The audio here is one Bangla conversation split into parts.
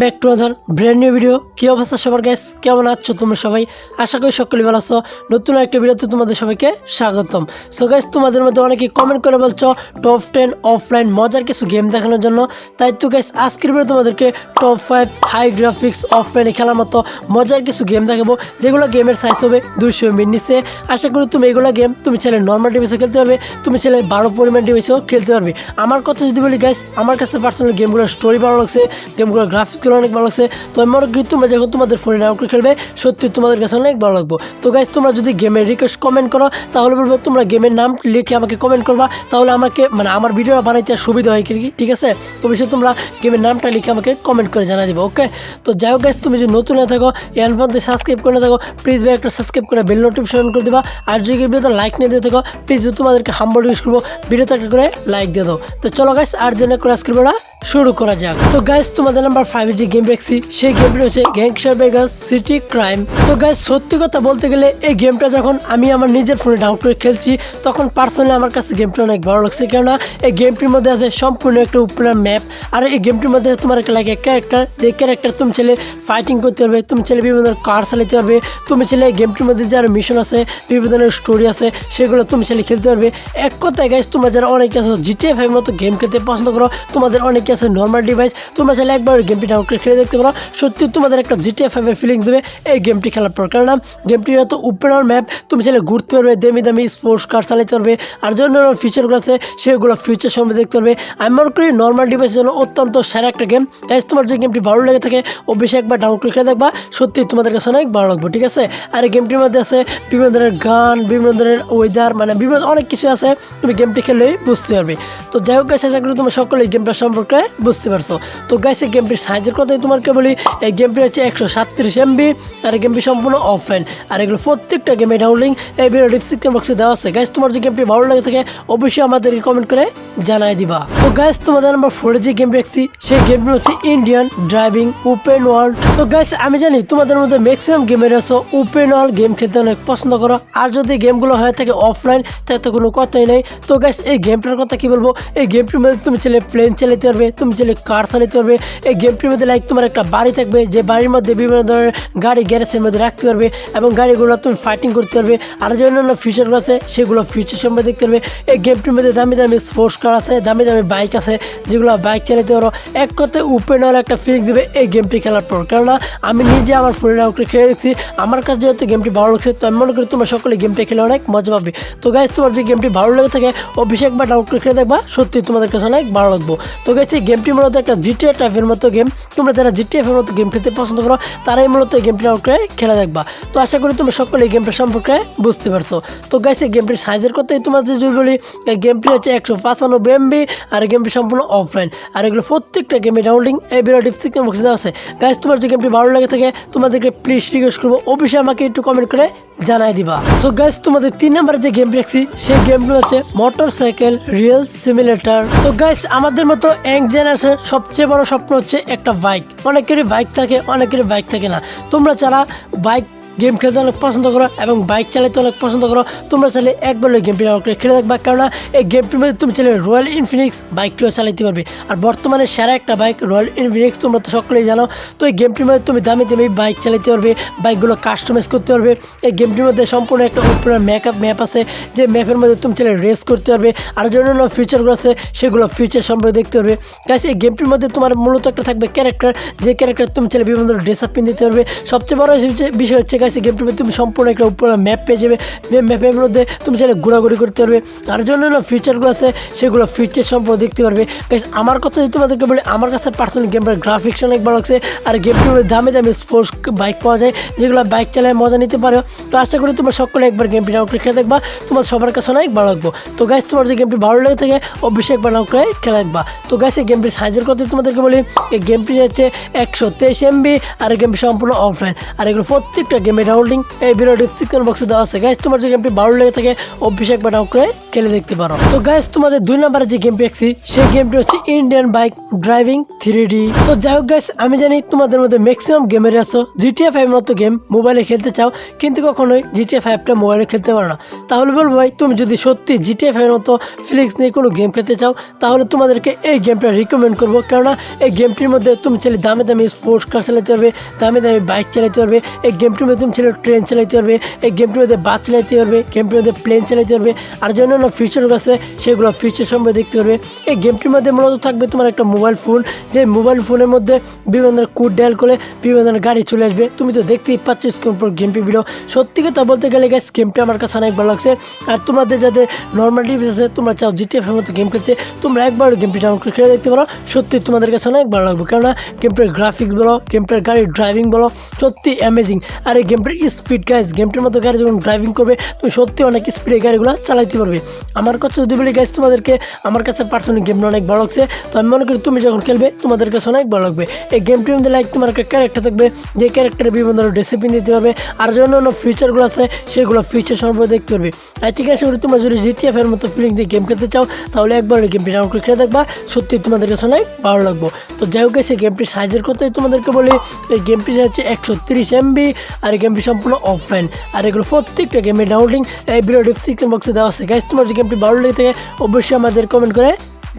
Back to another brand new video কী অবস্থা সবার গ্যাস কেমন আছো তোমরা সবাই? আশা করি সকলে ভালো আছো। নতুন একটা ভিডিওতে তোমাদের সবাইকে স্বাগতম। সো গাইস তোমাদের মধ্যে অনেকেই কমেন্ট করে বলছো টপ টেন অফলাইন মজার কিছু গেম দেখানোর জন্য। তাই তো গাইস আজকের ভিডিও তোমাদেরকে টপ ফাইভ হাই গ্রাফিক্স অফলাইনে খেলার মতো মজার কিছু গেম দেখাবো। যেগুলো গেমের সাইজ হবে দুইশো এমবির নিচে। আশা করি তুমি এগুলো গেম তুমি ছেলে নর্মাল ডিভাইসেও খেলতে পারবে, তুমি ছেলে বারো পরিমাণ ডিভাইসেও খেলতে পারবে। আমার কথা যদি বলি গাইস আমার কাছে পার্সোনাল গেমগুলোর স্টোরি ভালো লাগছে গেমগুলোর গ্রাফিক্সগুলো অনেক ভালো লাগছে। তো আমি মনে করি তোমরা যখন তোমাদের ফোনে ডাউনলোড খেলবে, সত্যি তোমাদের কাছে অনেক ভালো লাগবো। তো গাইস তোমরা যদি গেমের রিকোয়েস্ট কমেন্ট করো, তাহলে বলব তোমরা গেমের নাম লিখে আমাকে কমেন্ট করবা। তাহলে আমাকে মানে আমার ভিডিও বানাইতে সুবিধা হয় কি ঠিক আছে? অবশ্যই তোমরা গেমের নামটা লিখে আমাকে কমেন্ট করে জানা দিবে ওকে তো যাই হোক গাইস তুমি যদি নতুন হয়ে থাকো, এই ফোন সাবস্ক্রাইব করে থাকো প্লিজ ভাই একটা সাবস্ক্রাইব করে বেল নোটিফিকেশন করে দিবা। আর যদি ভিডিওতে লাইক নিয়ে দিয়ে থাকো প্লিজ তোমাদেরকে হাম্বল রিকোয়েস্ট করব, ভিডিওতে একটা করে লাইক দিয়ে দাও। তো চলো গাইস আর জন্য করে আজকের ভিডিওটা শুরু করা যাক। তো গাইস তোমাদের নাম্বার ফাইভ যে গেম দেখছি, সেই গেমটি হচ্ছে গ্যাংস্টার বেগাস সিটি ক্রাইম তো গাইস সত্যি কথা বলতে গেলে এই গেমটা যখন আমি আমার নিজের ফোনে ডাউনলোড করে খেলছি, তখন পার্সোনালি আমার কাছে গেমটা অনেক ভালো লাগছে। কেননা এই গেমটির মধ্যে আছে সম্পূর্ণ একটা উপরে ম্যাপ আর এই গেমটির মধ্যে তোমার লাগে ক্যারেক্টার যে ক্যারেক্টার তুমি ছেলে ফাইটিং করতে পারবে, তুমি ছেলে বিভিন্ন ধরনের কার চালাতে পারবে, তুমি ছেলে এই গেমটির মধ্যে যারা মিশন আছে, বিভিন্ন ধরনের স্টোরি আছে, সেগুলো তুমি ছেলে খেলতে পারবে। এক কথায় গাইস তোমরা যারা অনেকে আছো জিটিএফ মতো গেম খেলতে পছন্দ করো, তোমাদের অনেকে আছে নর্মাল ডিভাইস তোমরা চাইলে একবার গেমটি ডাউনলোড করে খেলে দেখতে পারো। সত্যি তোমাদের একটা জিটিএফ এর ফিলিংস দেবে। এই গেমটি খেলার পর। কেননা গেমটি হয়তো ওপেনার ম্যাপ তুমি চাইলে ঘুরতে পারবে, দামি দামি স্পোর্টস কার চালাতে পারবে, আর জন্য ফিচারগুলো আছে, সেগুলো ফিচার সম্বন্ধে দেখতে পারবে। আমি মনে করি নর্মাল ডিভাইসের জন্য অত্যন্ত সেরা একটা গেম তাই তোমার যদি গেমটি ভালো লেগে থাকে, অবশ্যই একবার ডাউনলোড করে খেলে দেখবা। সত্যি তোমাদের কাছে অনেক ভালো লাগবে, ঠিক আছে? আর এই গেমটির মধ্যে আছে বিভিন্ন ধরনের গান, বিভিন্ন ধরনের ওয়েদার মানে বিভিন্ন অনেক কিছু আছে। তুমি গেমটি খেললেই বুঝতে পারবে। তো যাই হোক গাছ আশা করি তোমরা সকলে গেমটা সম্পর্কে বুঝতে পারছ। তো এই গেমটির সাইজের কথাই তোমাকে বলি, এই গেমটি হচ্ছে একশো সাতত্রিশ এমবি আর এই গেমটি সম্পূর্ণ অফলাইন আর এগুলো প্রত্যেকটা গেমে ডাউনলিং এই ভিডিও ডিসক্রিপশন বক্সে দেওয়া আছে। গাইস তোমার যে গেমটি ভালো লাগে থাকে, অবশ্যই আমাদেরকে কমেন্ট করে জানাই দিবা। তো গাইস তোমাদের নাম্বার ফোরে যে গেম দেখছি, সেই গেমটি হচ্ছে ইন্ডিয়ান ড্রাইভিং ওপেন ওয়ার্ল্ড তো গাইস আমি জানি তোমাদের মধ্যে ম্যাক্সিমাম গেমের আছো ওপেন ওয়ার্ল্ড গেম খেলতে অনেক পছন্দ করো। আর যদি গেমগুলো হয়ে থাকে অফলাইন তাতে তো কোনো কথাই নেই। তো গাইস এই গেমটার কথা কি বলব, এই গেমটির মধ্যে তুমি চলে প্লেন চালাতে পারবে, তুমি চলে কার চালাতে পারবে, এই গেমটির মধ্যে লাইক তোমার একটা বাড়ি থাকবে, যে বাড়ির মধ্যে বিভিন্ন ধরনের গাড়ি গ্যারেজের মধ্যে রাখতে পারবে এবং গাড়িগুলো তুমি ফাইটিং করতে পারবে। আর যে অন্যান্য ফিচারগুলো আছে, সেগুলো ফিচার সম্পর্কে দেখতে পারবে। এই গেমটির মধ্যে দামি দামি স্পোর্টস কার আছে, দামি দামি বাইক আছে, যেগুলো বাইক চালাতে পারো। এক কথায় ওপেন হওয়ার একটা ফিলিংস দেবে এই গেমটি খেলার পর। কেননা, আমি নিজে আমার ফোনে ডাউনলোড খেলে দেখছি, আমার কাছে যেহেতু গেমটি ভালো লাগছে, তো আমি মনে করি তোমরা সকলে গেমটি খেলে অনেক মজা পাবে। তো গাইজ তোমার যে গেমটি ভালো লেগে থাকে, অবশ্যই একবার ডাউনলোড করে খেলে দেখবা সত্যি তোমাদের কাছে অনেক ভালো লাগবে। তো গাইজ এই গেমটি মূলত একটা জিটিএ টাইপের মতো গেম তোমরা যারা জিটিএফ এর মতো গেম খেলতে পছন্দ করো, তারাই মূলত এই গেমটি করে খেলা দেখবা। তো আশা করি তোমরা সকলে এই গেমটা সম্পর্কে বুঝতে পারছ। তো গাইজ এই গেমটির সাইজের কথাই তোমাদের যদি বলি, এই গেমটি হচ্ছে একশো পাঁচানব্বই এমবি আর এই গেমটি সম্পূর্ণ অফলাইন আর এগুলো প্রত্যেকটা গেমে ডাউনলোডিং এই ভিডিও ডিসক্রিপশন বক্সে দেওয়া আছে। গাইজ তোমার যে গেমটি ভালো লাগে থাকে, তোমাদেরকে প্লিজ রিকোয়েস্ট করব। অবশ্যই আমাকে একটু কমেন্ট করে জানাই দিবা। সো গাইজ তোমাদের তিন নম্বরে যে গেম দেখছি, সেই গেমগুলো হচ্ছে মোটর সাইকেল রিয়েল সিমিলেটার তো গাইজ আমাদের মতো এক জেনারেশন সবচেয়ে বড় স্বপ্ন হচ্ছে একটা বাইক অনেকেরই বাইক থাকে অনেকেরই বাইক থাকে না। তোমরা যারা বাইক গেম খেলতে অনেক পছন্দ করো এবং বাইক চালাতে অনেক পছন্দ করো। তোমরা চাইলে একবার ওই গেমটি ডাউনলোড খেলে দেখবা, কেননা এই গেমটির মধ্যে তুমি চাইলে রয়্যাল ইনফিনিক্স বাইকটিও চালাতে পারবে। আর বর্তমানে সেরা একটা বাইক রয়্যাল ইনফিনিক্স তোমরা তো সকলেই জানো। তো এই গেমটির মধ্যে তুমি দামি দামি বাইক চালাতে পারবে, বাইকগুলো কাস্টমাইজ করতে পারবে। এই গেমটির মধ্যে সম্পূর্ণ একটা উপরে ম্যাকআপ ম্যাপ আছে, যে ম্যাপের মধ্যে তুমি চাইলে রেস করতে পারবে। আর যে অন্যান্য ফিচারগুলো আছে, সেগুলো ফিচার সম্পর্কে দেখতে পারবে। গাইস এই গেমটির মধ্যে তোমার মূলত একটা থাকবে ক্যারেক্টার যে ক্যারেক্টার তুমি চাইলে বিভিন্ন ধরনের ড্রেস আপ দিতে পারবে। সবচেয়ে বড় বিষয় হচ্ছে গাইস এই গেমটির মধ্যে তুমি সম্পূর্ণ একটা উপরে ম্যাপ পেয়ে যাবে। ম্যাপের মধ্যে তুমি সেটা ঘোরাঘুরি করতে পারবে। আর জন্য অন্যান্য ফিচারগুলো আছে, সেগুলো ফিচার সম্পর্কে দেখতে পারবে। গাইস আমার কথা যদি তোমাদেরকে বলি, আমার কাছে পার্সোনাল গেমটার গ্রাফিক্স অনেক ভালো লাগছে। আর গেমটির মধ্যে দামি দামি স্পোর্টস বাইক পাওয়া যায়, যেগুলো বাইক চালায় মজা নিতে পারো। তো আশা করি তোমরা সকলে একবার গেমটি করে খেলে দেখবা। তোমার সবার কাছে অনেক ভালো লাগবে। তো গাইস তোমার যে গেমটি ভালো লেগে থাকে, অবশ্যই একবার ডাউনলোড করে খেলে দেখবা। তো গাইস এই গেমটির সাইজের কথা তোমাদেরকে বলি, এই গেমটি হচ্ছে একশো তেইশ এমবি আর গেমটি সম্পূর্ণ অফলাইন আর এগুলো প্রত্যেকটা গেমের ডাউনলোডিং এই ভিডিও ডিসক্রিপশন বক্সে দেওয়া আছে। গাইস তোমার যে গেমটি ভালো লেগে থাকে একবার ডাউন করে খেলে দেখতে পারো। তো গাইস তোমাদের দুই নম্বরে যে গেমটি দেখছি, সেই গেমটি হচ্ছে ইন্ডিয়ান বাইক ড্রাইভিং থ্রি তো যাই হোক গাইস আমি জানি তোমাদের মধ্যে ম্যাক্সিমাম গেমের আছো। জিটিএ ফাইভ মতো গেম মোবাইলে খেলতে চাও, কিন্তু কখনোই জিটিএ ফাইভটা মোবাইলে খেলতে পারো না। তাহলে বলব ভাই, তুমি যদি সত্যি জিটিএ ফাইভের মতো ফিলিক্স নিয়ে কোনো গেম খেলতে চাও, তাহলে তোমাদেরকে এই গেমটা রিকমেন্ড করব। কেননা এই গেমটির মধ্যে তুমি চাইলে দামি দামি স্পোর্টস কার চালাতে পারবে, দামি দামি বাইক চালাতে পারবে। এই গেমটির মধ্যে তুমি চাইলে ট্রেন চালাইতে পারবে, এই গেমটির মধ্যে বাস চালাতে পারবে গেমটির মধ্যে প্লেন চালাইতে পারবে, আর যে অন্যান্য ফিচারগুলো আছে, সেগুলো ফিচার সম্পর্কে দেখতে পারবে। এই গেমটির মধ্যে মূলত থাকবে তোমার একটা মোবাইল ফোন যে মোবাইল ফোনের মধ্যে বিভিন্ন ধরনের কোড ডায়াল করে বিভিন্ন ধরনের গাড়ি চলে আসবে। তুমি তো দেখতেই পাচ্ছ স্ক্রিন পর গেমটি ভিডিও সত্যি কথা বলতে গেলে গাইস গেমটি আমার কাছে অনেক ভালো লাগছে। আর তোমাদের যাদের নর্মাল ডিভিস আছে, তোমরা চাও জিটিএফ এর মতো গেম খেলতে, তোমরা একবার গেমটি ডাউনলোড করে খেলে দেখতে পারো। সত্যি তোমাদের কাছে অনেক ভালো লাগবে। কেননা গেমটার গ্রাফিক্স বলো গেমটার গাড়ির ড্রাইভিং বলো, সত্যি অ্যামেজিং আর এই গেমটার স্পিড গাইস গেমটির মতো গাড়ি যখন ড্রাইভিং করবে, তুমি সত্যি অনেক স্পিডে গাড়িগুলো চালাইতে পারবে। আমার কাছে যদি বলি গাইস তোমাদেরকে, আমার কাছে পার্সোনালি গেমটা অনেক ভালো লাগছে। তো আমি মনে করি তুমি যখন খেলবে, তোমাদের কাছে অনেক ভালো লাগবে। এই গেমটির মধ্যে লাইক তোমার একটা ক্যারেক্টার থাকবে, যে ক্যারেক্টারে বিভিন্ন ধরনের ডিসিপ্লিন দিতে পারবে, আর যে অন্যান্য ফিচারগুলো আছে, সেগুলো ফিচার সম্পর্কে দেখতে পারবে। আর ঠিক আছে তোমরা যদি জিটিএফ এর মতো ফিলিং দিয়ে গেম খেলতে চাও, তাহলে একবার এই গেমটি ডাউনলোড করে খেলে দেখবা, সত্যি তোমাদের কাছে অনেক ভালো লাগবে। তো যাই হোক সেই গেমটির সাইজের কথাই তোমাদেরকে বলি। এই গেমটি হচ্ছে একশো তিরিশ এমবি আর গেমটি সম্পূর্ণ অফলাইন আর এগুলো প্রত্যেকটা গেমের ডাউনলোডিং এই ভিডিও ডিসক্রিপশন বক্সে দেওয়া আছে। গাইজ তোমার যে গেমটি ভালো লেগে থাকে, অবশ্যই আমাদের কমেন্ট করে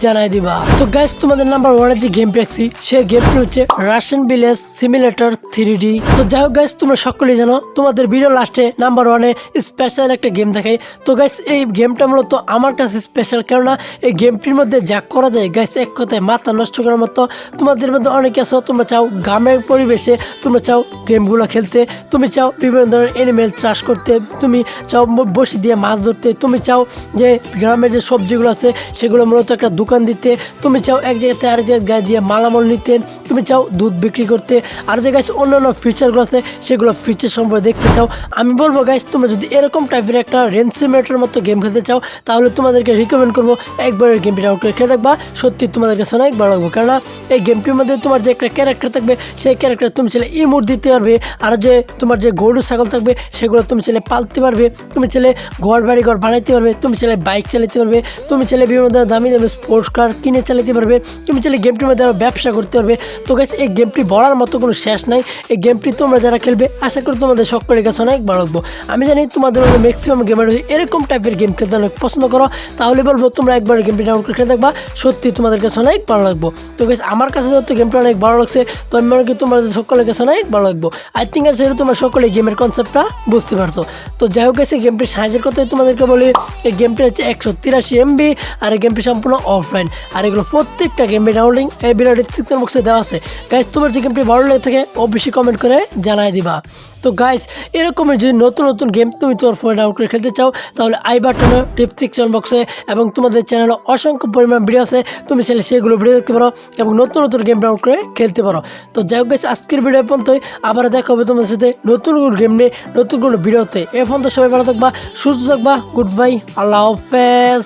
জানাই দিবা। তো গাইস তোমাদের নাম্বার ওয়ানের যে গেম পেয়েছি, সেই গেমটি হচ্ছে Russian village simulator three D তো যাই হোক গাইস তোমরা সকলেই জানো, তোমাদের ভিডিও লাস্টে নাম্বার ওয়ানে স্পেশাল একটা গেম দেখাই। তো গাইস এই গেমটা মূলত আমার কাছে স্পেশাল কেননা এই গেমটির মধ্যে যা করা যায় গাইস এক কথায় মাথা নষ্ট করার মতো। তোমাদের মধ্যে অনেকে আছো, তোমরা চাও গ্রামের পরিবেশে তোমরা চাও গেমগুলো খেলতে, তুমি চাও বিভিন্ন ধরনের এনিমেল চাষ করতে, তুমি চাও বসি দিয়ে মাছ ধরতে, তুমি চাও যে গ্রামের যে সবজিগুলো আছে, সেগুলো মূলত একটা দোকান দিতে, তুমি চাও এক জায়গাতে আরেক জায়গায় গিয়ে মালামাল নিতে, তুমি চাও দুধ বিক্রি করতে, আর যে গাছ অন্যান্য ফিচারগুলো আছে, সেগুলো ফিচার সম্পর্কে দেখতে চাও। আমি বলব গাইস তোমরা যদি এরকম টাইপের একটা রেঞ্জ সিমিলেটর মতো গেম খেলতে চাও, তাহলে তোমাদেরকে রিকমেন্ড করব একবার এই গেমটি ডাউনলোড করে খেলে দেখবা। সত্যি তোমাদের কাছে অনেক ভালো লাগবে, কেননা এই গেমটির মধ্যে তোমার যে একটা ক্যারেক্টার থাকবে, সেই ক্যারেক্টার তুমি চাইলে ইমোট দিতে পারবে, আর যে তোমার যে গরু, ছাগল থাকবে, সেগুলো তুমি ছেলে পালতে পারবে, তুমি ছেলে ঘর বাড়ি ঘর বানাইতে পারবে, তুমি ছেলে বাইক চালাতে পারবে, তুমি ছেলে বিভিন্ন ধরনের দামি দামি স্পোর্টস কার কিনে চালাতে পারবে, তুমি চাইলে গেমটির মধ্যে আরও ব্যবসা করতে পারবে। তো গাইস এই গেমটি বলার মতো কোনো শেষ নাই। এই গেমটি তোমরা যারা খেলবে, আশা করি তোমাদের সকলের কাছে অনেক ভালো লাগবো। আমি জানি তোমাদের মধ্যে ম্যাক্সিমাম গেমার এরকম টাইপের গেম খেলতে অনেক পছন্দ করো। তাহলে বলব, তোমরা একবার গেমটি ডাউনলোড করে খেলে দেখবা, সত্যি তোমাদের কাছে অনেক ভালো লাগবো। তো গাইস আমার কাছে যত গেমটা অনেক ভালো লাগছে, তো আমি মনে করি তোমাদের সকলের কাছে অনেক ভালো লাগবো। আই থিঙ্ক আছে তোমরা সকলে গেমের কনসেপ্টটা বুঝতে পারছ। তো যাই হোক এই গেমটির সাইজের কথাই তোমাদেরকে বলি। এই গেমটি হচ্ছে একশো তিরাশি এমবি আর এই গেমটি সম্পূর্ণ অফলাইন আর এগুলো প্রত্যেকটা গেমের ডাউনলোডিং এই ভিডিও ডিসক্রিপশন বক্সে দেওয়া আছে। গাইস তোমার যে গেমটি ভালো লেগে থাকে, অবশ্যই কমেন্ট করে জানাই দিবা। তো গাইস এরকমের যদি নতুন নতুন গেম তুমি তোমার ফোনে ডাউনলোড করে খেলতে চাও, তাহলে আই বাটনে ডিসক্রিপশন বক্সে এবং তোমাদের চ্যানেলে অসংখ্য পরিমাণ ভিডিও আছে, তুমি চাইলে সেগুলো ভিডিও দেখতে পারো এবং নতুন নতুন গেম ডাউনলোড করে খেলতে পারো। তো যাই হোক গাইস আজকের ভিডিও পর্যন্তই। আবার দেখা হবে তোমাদের সাথে নতুন কোনো গেম নিয়ে, নতুন কোনো ভিডিওতে এ পর্যন্ত সবাই ভালো থাকবা, সুস্থ থাকবা গুড বাই আল্লাহ হাফেজ।